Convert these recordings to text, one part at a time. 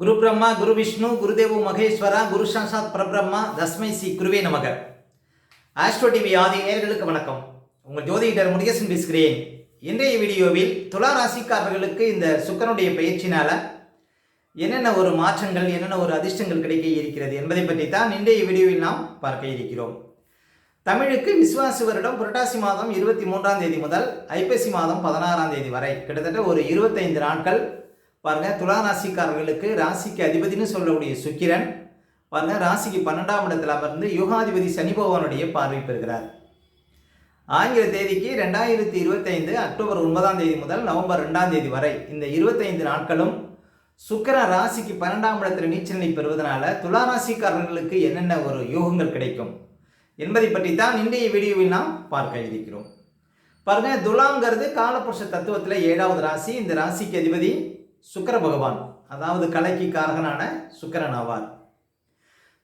குரு பிரம்மா குரு விஷ்ணு குருதேவு மகேஸ்வரா குரு சாசாத் பரபிரம்மா தஸ்மை சி குருவே நமக. ஆஸ்ட்ரோ டிவி ஆதி நேர்களுக்கு வணக்கம். உங்கள் ஜோதிடர் முருகேசன் பேசுகிறேன். இன்றைய வீடியோவில் துலா ராசிக்காரர்களுக்கு இந்த சுக்கரனுடைய பயிற்சினால் என்னென்ன ஒரு மாற்றங்கள் என்னென்ன ஒரு அதிர்ஷ்டங்கள் கிடைக்க இருக்கிறது என்பதை பற்றி தான் இன்றைய வீடியோவில் நாம் பார்க்க இருக்கிறோம். தமிழுக்கு விசுவாசி வருடம் புரட்டாசி மாதம் இருபத்தி மூன்றாம் தேதி முதல் ஐப்பசி மாதம் பதினாறாம் தேதி வரை. கிட்டத்தட்ட ஒரு இருபத்தைந்து நாட்கள் பாருங்கள் துலா ராசிக்காரர்களுக்கு ராசிக்கு அதிபதினு சொல்லக்கூடிய சுக்கிரன் பாருங்கள் ராசிக்கு பன்னெண்டாம் இடத்துல அமர்ந்து யுகாதிபதி சனி பகவானுடைய பார்வை பெறுகிறார். ஆங்கில தேதிக்கு ரெண்டாயிரத்தி இருபத்தைந்து அக்டோபர் ஒன்பதாம் தேதி முதல் நவம்பர் ரெண்டாம் தேதி வரை இந்த இருபத்தைந்து நாட்களும் சுக்கர ராசிக்கு பன்னெண்டாம் மிடத்தில் நீச்சல் நிலை பெறுவதனால துலா ராசிக்காரர்களுக்கு என்னென்ன ஒரு யோகங்கள் கிடைக்கும் என்பதை பற்றி தான் இன்றைய வீடியோவில் நாம் பார்க்க இருக்கிறோம். பாருங்கள் துலாங்கிறது காலபுருஷ தத்துவத்தில் ஏழாவது ராசி. இந்த ராசிக்கு அதிபதி சுக்கர பகவான் அதாவது கலைக்கு காரகனான சுக்கரன் ஆவார்.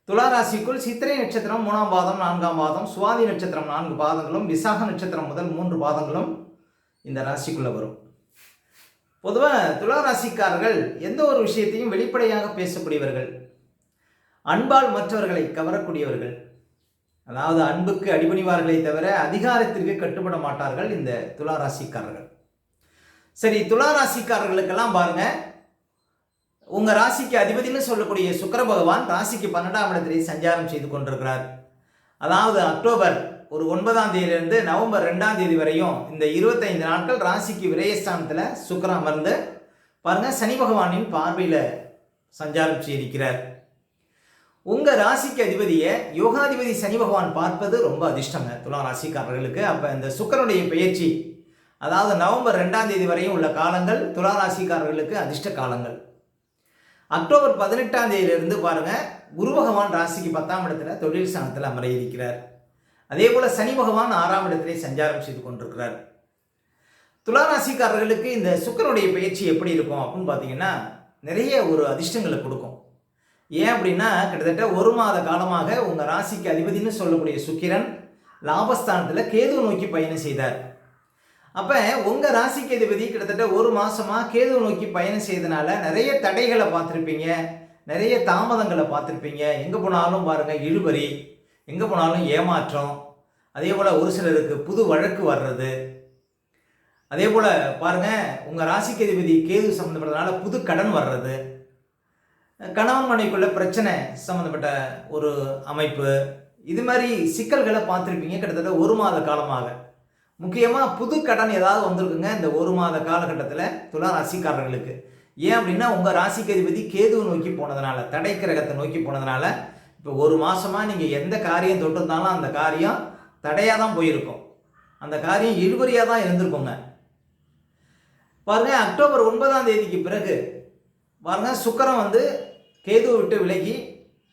துளாராசிக்குள் சித்திரை நட்சத்திரம் மூணாம் பாதம் நான்காம் பாதம் சுவாதி நட்சத்திரம் நான்கு பாதங்களும் விசாக நட்சத்திரம் முதல் மூன்று பாதங்களும் இந்த ராசிக்குள்ளே வரும். பொதுவாக துளாராசிக்காரர்கள் எந்த ஒரு விஷயத்தையும் வெளிப்படையாக பேசக்கூடியவர்கள். அன்பால் மற்றவர்களை கவரக்கூடியவர்கள். அதாவது அன்புக்கு அடிபணிவார்களே தவிர அதிகாரத்திற்கு கட்டுப்பட மாட்டார்கள் இந்த துளாராசிக்காரர்கள் சரி துலா ராசிக்காரர்களுக்கெல்லாம் பாருங்க. உங்க ராசிக்கு அதிபதினு சொல்லக்கூடிய சுக்கர பகவான் ராசிக்கு பன்னெண்டாம் இடத்திலே சஞ்சாரம் செய்து கொண்டிருக்கிறார். அதாவது அக்டோபர் ஒரு ஒன்பதாம் தேதியிலிருந்து நவம்பர் ரெண்டாம் தேதி வரையும் இந்த இருபத்தைந்து நாட்கள் ராசிக்கு விரயஸ்தானத்தில் சுக்கரம் அமர்ந்து பாருங்க சனி பகவானின் பார்வையில் சஞ்சாரம் செய்திருக்கிறார். உங்க ராசிக்கு அதிபதியை யோகாதிபதி சனி பகவான் பார்ப்பது ரொம்ப அதிர்ஷ்டங்க துலா ராசிக்காரர்களுக்கு அப்போ இந்த சுக்கரனுடைய பயிற்சி அதாவது நவம்பர் ரெண்டாம் தேதி வரையும் உள்ள காலங்கள் துலா ராசிக்காரர்களுக்கு அதிர்ஷ்ட காலங்கள். அக்டோபர் பதினெட்டாம் தேதியிலிருந்து பாருங்கள் குரு பகவான் ராசிக்கு பத்தாம் இடத்துல தொழில் ஸ்தானத்தில் அமர இருக்கிறார் அதே போல் சனி பகவான் ஆறாம் இடத்திலே சஞ்சாரம் செய்து கொண்டிருக்கிறார். துலா ராசிக்காரர்களுக்கு இந்த சுக்கரனுடைய பயிற்சி எப்படி இருக்கும் அப்படின்னு பார்த்தீங்கன்னா நிறைய ஒரு அதிர்ஷ்டங்களை கொடுக்கும். ஏன் அப்படின்னா கிட்டத்தட்ட ஒரு மாத காலமாக உங்கள் ராசிக்கு அதிபதினு சொல்லக்கூடிய சுக்கிரன் லாபஸ்தானத்தில் கேது நோக்கி பயணம் செய்தார். அப்போ உங்கள் ராசிக்கு அதிபதி கிட்டத்தட்ட ஒரு மாதமாக கேது நோக்கி பயணம் செய்தனால நிறைய தடைகளை பார்த்துருப்பீங்க. நிறைய தாமதங்களை பார்த்துருப்பீங்க. எங்கே போனாலும் பாருங்கள் இழுபறி. எங்கே போனாலும் ஏமாற்றம். அதே போல் ஒரு சிலருக்கு புது வழக்கு வர்றது. அதே போல் பாருங்கள் உங்கள் ராசிக்கு அதிபதி கேது சம்மந்தப்பட்டதுனால புது கடன் வர்றது. கணவன் மனைக்குள்ள பிரச்சனை சம்மந்தப்பட்ட ஒரு அமைப்பு. இது மாதிரி சிக்கல்களை பார்த்துருப்பீங்க கிட்டத்தட்ட ஒரு மாத காலமாக. முக்கியமாக புது கடன் ஏதாவது வந்திருக்குங்க இந்த ஒரு மாத காலகட்டத்தில் துலா ராசிக்காரர்களுக்கு. ஏன் அப்படின்னா உங்கள் ராசிக்கு அதிபதி கேதுவை நோக்கி போனதுனால தடை கிரகத்தை நோக்கி போனதுனால இப்போ ஒரு மாதமாக நீங்கள் எந்த காரியம் தொட்டிருந்தாலும் அந்த காரியம் தடையாக தான் போயிருக்கும். அந்த காரியம் இழுபறியாக தான் இருந்திருக்குங்க. பாருங்கள் அக்டோபர் ஒன்பதாம் தேதிக்கு பிறகு பாருங்க சுக்கரம் வந்து கேதுவை விட்டு விலகி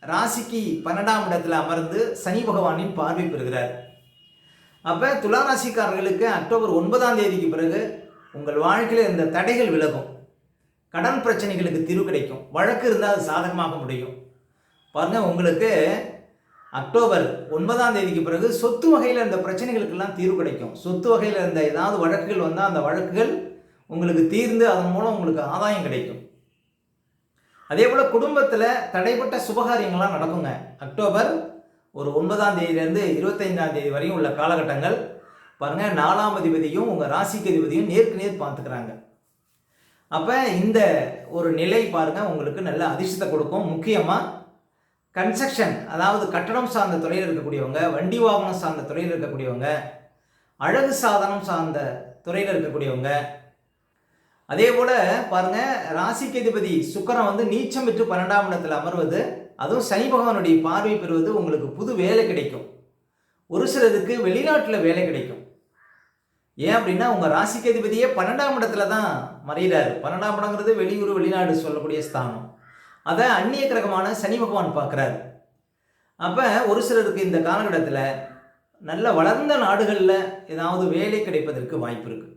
ராசிக்கு பன்னெண்டாம் இடத்துல அமர்ந்து சனி பகவானின் பார்வை பெறுகிறார். அப்போ துலா ராசிக்காரர்களுக்கு அக்டோபர் ஒன்பதாம் தேதிக்கு பிறகு உங்கள் வாழ்க்கையில் இருந்த தடைகள் விலகும். கடன் பிரச்சனைகளுக்கு தீர்வு கிடைக்கும். வழக்கு இருந்தால் அது சாதகமாக முடியும். பாருங்கள் உங்களுக்கு அக்டோபர் ஒன்பதாம் தேதிக்கு பிறகு சொத்து வகையில் இருந்த பிரச்சனைகளுக்கெல்லாம் தீர்வு கிடைக்கும். சொத்து வகையில் இருந்த ஏதாவது வழக்குகள் வந்தால் அந்த வழக்குகள் உங்களுக்கு தீர்ந்து அதன் மூலம் உங்களுக்கு ஆதாயம் கிடைக்கும். அதே போல் குடும்பத்தில் தடைப்பட்ட சுபகாரியங்கள்லாம் நடக்குங்க. அக்டோபர் ஒரு ஒன்பதாம் தேதியிலேருந்து இருபத்தைந்தாம் தேதி வரையும் உள்ள காலகட்டங்கள் பாருங்கள் நாலாம் அதிபதியும் உங்கள் ராசிக்கு அதிபதியும் நேருக்கு நேர் பார்த்துக்கிறாங்க. அப்போ இந்த ஒரு நிலை பாருங்கள் உங்களுக்கு நல்ல அதிர்ஷ்டத்தை கொடுக்கும். முக்கியமாக கன்ஸ்ட்ரக்ஷன் அதாவது கட்டடம் சார்ந்த துறையில் இருக்கக்கூடியவங்க வண்டி வாகனம் சார்ந்த துறையில் இருக்கக்கூடியவங்க அழகு சாதனம் சார்ந்த துறையில் இருக்கக்கூடியவங்க. அதே போல் பாருங்க ராசிக்கு அதிபதி சுக்கரம் வந்து நீச்சம் பெற்று பன்னெண்டாம் இடத்தில் அமர்வது அதுவும் சனி பகவானுடைய பார்வை பெறுவது உங்களுக்கு புது வேலை கிடைக்கும். ஒரு சிலருக்கு வெளிநாட்டில் வேலை கிடைக்கும். ஏன் அப்படின்னா உங்கள் ராசிக்கு அதிபதியே பன்னெண்டாம் இடத்துல தான் மறைகிறாரு பன்னெண்டாம் இடங்கிறது வெளியூர் வெளிநாடு சொல்லக்கூடிய ஸ்தானம். அதை அந்நிய கிரகமான சனி பகவான் பார்க்குறாரு. அப்போ ஒரு சிலருக்கு இந்த காலகட்டத்தில் நல்ல வளர்ந்த நாடுகளில் ஏதாவது வேலை கிடைப்பதற்கு வாய்ப்பு இருக்குது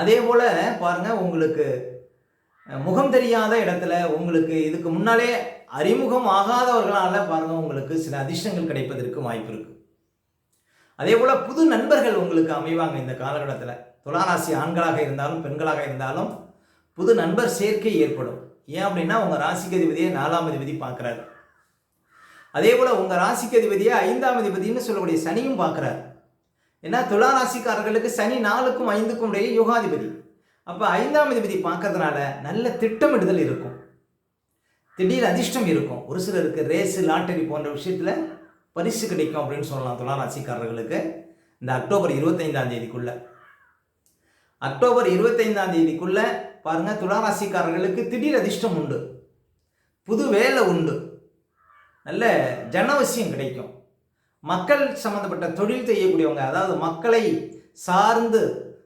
அதே போல் பாருங்கள் உங்களுக்கு முகம் தெரியாத இடத்துல உங்களுக்கு இதுக்கு முன்னாலே அறிமுகம் ஆகாதவர்களால் பாருங்கள் உங்களுக்கு சில அதிர்ஷ்டங்கள் கிடைப்பதற்கு வாய்ப்பு இருக்குது அதே போல் புது நண்பர்கள் உங்களுக்கு அமைவாங்க இந்த காலகட்டத்தில். துளாராசி ஆண்களாக இருந்தாலும் பெண்களாக இருந்தாலும் புது நண்பர் சேர்க்கை ஏற்படும். ஏன் அப்படின்னா உங்கள் ராசிக்கு அதிபதியை நாலாம் அதிபதி பார்க்குறாரு. அதே போல் உங்கள் ராசிக்கு அதிபதியை ஐந்தாம் அதிபதினு சொல்லக்கூடிய சனியும் பார்க்குறாரு. ஏன்னா துலா ராசிக்காரர்களுக்கு சனி நாலுக்கும் ஐந்துக்கும் இடையே யோகாதிபதி. அப்போ ஐந்தாம் அதிபதி பார்க்கறதுனால நல்ல திட்டமிடுதல் இருக்கும். திடீர் அதிர்ஷ்டம் இருக்கும். ஒரு சிலருக்கு ரேஸு லாட்டரி போன்ற விஷயத்தில் பரிசு கிடைக்கும் அப்படின்னு சொல்லலாம். துலா ராசிக்காரர்களுக்கு இந்த அக்டோபர் இருபத்தைந்தாம் தேதிக்குள்ள. அக்டோபர் இருபத்தைந்தாம் தேதிக்குள்ள பாருங்க துலா ராசிக்காரர்களுக்கு திடீர் அதிர்ஷ்டம் உண்டு. புது வேலை உண்டு. நல்ல ஜனவசியம் கிடைக்கும். மக்கள் சம்மந்தப்பட்ட தொழில் செய்யக்கூடியவங்க அதாவது மக்களை சார்ந்து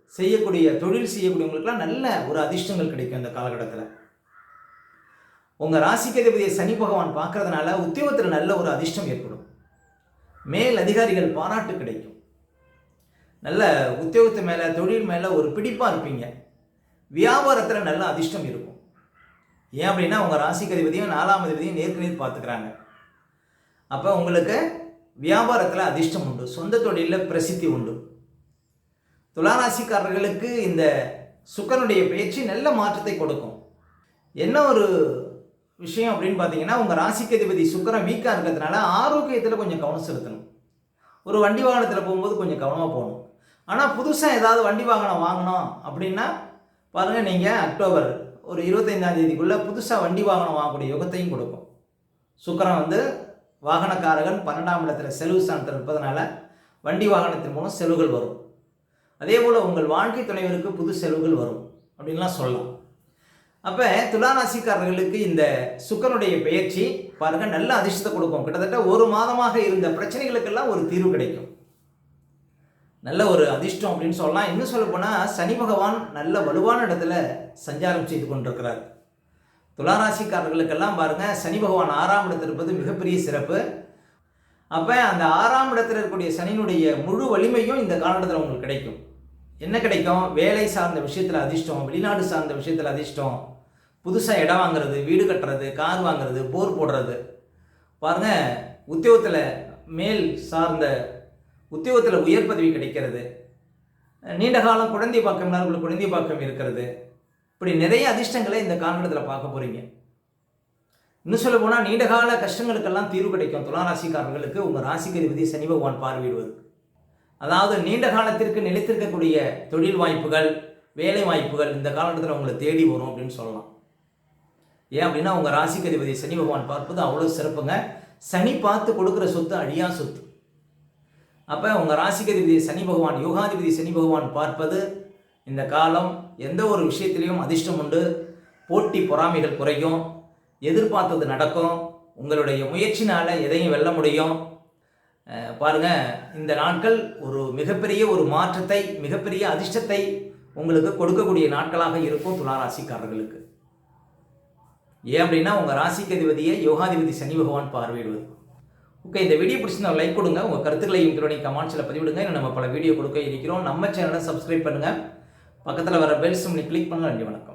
செய்யக்கூடிய தொழில் செய்யக்கூடியவங்களுக்குலாம் நல்ல ஒரு அதிர்ஷ்டங்கள் கிடைக்கும் இந்த காலகட்டத்தில். உங்கள் ராசிக்கு அதிபதியை சனி பகவான் பார்க்கறதுனால உத்தியோகத்தில் நல்ல ஒரு அதிர்ஷ்டம் ஏற்படும். மேல் அதிகாரிகள் பாராட்டு கிடைக்கும். நல்ல உத்தியோகத்து மேலே தொழில் மேலே ஒரு பிடிப்பாக இருப்பீங்க. வியாபாரத்தில் நல்ல அதிர்ஷ்டம் இருக்கும். ஏன் அப்படின்னா உங்கள் ராசிக்கு அதிபதியும் நாலாம் அதிபதியும் நேருக்கு பார்த்துக்கிறாங்க. அப்போ உங்களுக்கு வியாபாரத்தில் அதிர்ஷ்டம் உண்டு. சொந்த தொழிலில் பிரசித்தி உண்டு. துளாராசிக்காரர்களுக்கு இந்த சுக்கரனுடைய பேச்சு நல்ல மாற்றத்தை கொடுக்கும். என்ன ஒரு விஷயம் அப்படின்னு பார்த்தீங்கன்னா உங்கள் ராசிக்கு அதிபதி சுக்கரம் வீக்காக இருக்கிறதுனால ஆரோக்கியத்தில் கொஞ்சம் கவனம் செலுத்தணும். ஒரு வண்டி வாகனத்தில் போகும்போது கொஞ்சம் கவனமாக போகணும். ஆனால் புதுசாக ஏதாவது வண்டி வாகனம் வாங்கணும் அப்படின்னா பாருங்கள் நீங்கள் அக்டோபர் ஒரு இருபத்தைந்தாம் தேதிக்குள்ளே புதுசாக வண்டி வாகனம் வாங்கக்கூடிய யுகத்தையும் கொடுக்கும். சுக்கரம் வந்து வாகனக்காரகன் பன்னெண்டாம் இடத்துல செலவு ஸ்தானத்தில் இருப்பதனால வண்டி வாகனத்தின் மூலம் செலவுகள் வரும். அதே போல் உங்கள் வாழ்க்கை துணைவருக்கு புது செலவுகள் வரும் அப்படின்லாம் சொல்லலாம். அப்போ துளாராசிக்காரர்களுக்கு இந்த சுக்கனுடைய பெயர்ச்சி பாருங்கள் நல்ல அதிர்ஷ்டத்தை கொடுக்கும். கிட்டத்தட்ட ஒரு மாதமாக இருந்த பிரச்சனைகளுக்கெல்லாம் ஒரு தீர்வு கிடைக்கும். நல்ல ஒரு அதிர்ஷ்டம் அப்படின்னு சொல்லலாம். இன்னும் சொல்ல போனால் சனி பகவான் நல்ல வலுவான இடத்துல சஞ்சாரம் செய்து கொண்டிருக்கிறார். துளாராசிக்காரர்களுக்கெல்லாம் பாருங்கள் சனி பகவான் ஆறாம் இடத்தில் இருப்பது மிகப்பெரிய சிறப்பு. அப்போ அந்த ஆறாம் இடத்துல இருக்கக்கூடிய சனியினுடைய முழு வலிமையும் இந்த காலகட்டத்தில் உங்களுக்கு கிடைக்கும். என்ன கிடைக்கும்? வேலை சார்ந்த விஷயத்தில் அதிர்ஷ்டம் வெளிநாடு சார்ந்த விஷயத்தில் அதிர்ஷ்டம். புதுசாக இடம் வாங்குறது வீடு கட்டுறது கார் வாங்குறது போர் போடுறது. பாருங்கள் உத்தியோகத்தில் மேல் சார்ந்த உத்தியோகத்தில் உயர் பதவி கிடைக்கிறது. நீண்ட காலம் குழந்தை பாக்கம் குழந்தை பாக்கம் இருக்கிறது. இப்படி நிறைய அதிர்ஷ்டங்களை இந்த காலகட்டத்தில் பார்க்க போகிறீங்க இன்னும் சொல்ல போனால் நீண்ட கால கஷ்டங்களுக்கெல்லாம் தீர்வு கிடைக்கும். துளாராசிக்காரர்களுக்கு உங்கள் ராசிக்கு அதிபதி சனி பகவான் பார்வையிடுவது. அதாவது நீண்ட காலத்திற்கு நிலைத்திருக்கக்கூடிய தொழில் வாய்ப்புகள் வேலை வாய்ப்புகள் இந்த காலகட்டத்தில் உங்களை தேடி வரும் அப்படின்னு சொல்லலாம். ஏன் அப்படின்னா உங்கள் ராசிக்கு அதிபதி சனி பகவான் பார்ப்பது அவ்வளோ சிறப்புங்க. சனி பார்த்து கொடுக்குற சொத்து அழியா சொத்து. அப்போ உங்கள் ராசிக்கு அதிபதி சனி பகவான் யோகாதிபதி சனி பகவான் பார்ப்பது இந்த காலம் எந்த ஒரு விஷயத்திலையும் அதிர்ஷ்டம் உண்டு. போட்டி பொறாமைகள் குறையும். எதிர்பார்த்தது நடக்கும். உங்களுடைய முயற்சினால் எதையும் வெல்ல முடியும். பாருங்கள் பாருங்க இந்த நாட்கள் ஒரு மிகப்பெரிய ஒரு மாற்றத்தை மிகப்பெரிய அதிர்ஷ்டத்தை உங்களுக்கு கொடுக்கக்கூடிய நாட்களாக இருக்கும் துளாராசிக்காரர்களுக்கு ஏன் அப்படின்னா உங்கள் ராசிக்கு அதிபதியை யோகாதிபதி சனி பகவான் பார்வையிடுவது. ஓகே இந்த வீடியோ பிடிச்சிருந்தா லைக் கொடுங்க உங்கள் கருத்துக்களையும் திருவனை கமெண்ட்ஸில் பதிவிடுங்க. இன்னும் நம்ம பல வீடியோ கொடுக்க இருக்கிறோம். நம்ம சேனலை சப்ஸ்கிரைப் பண்ணுங்கள் பக்கத்தில் வர பெல் சிம்னி கிளிக் பண்ணுங்கள் நன்றி வணக்கம்.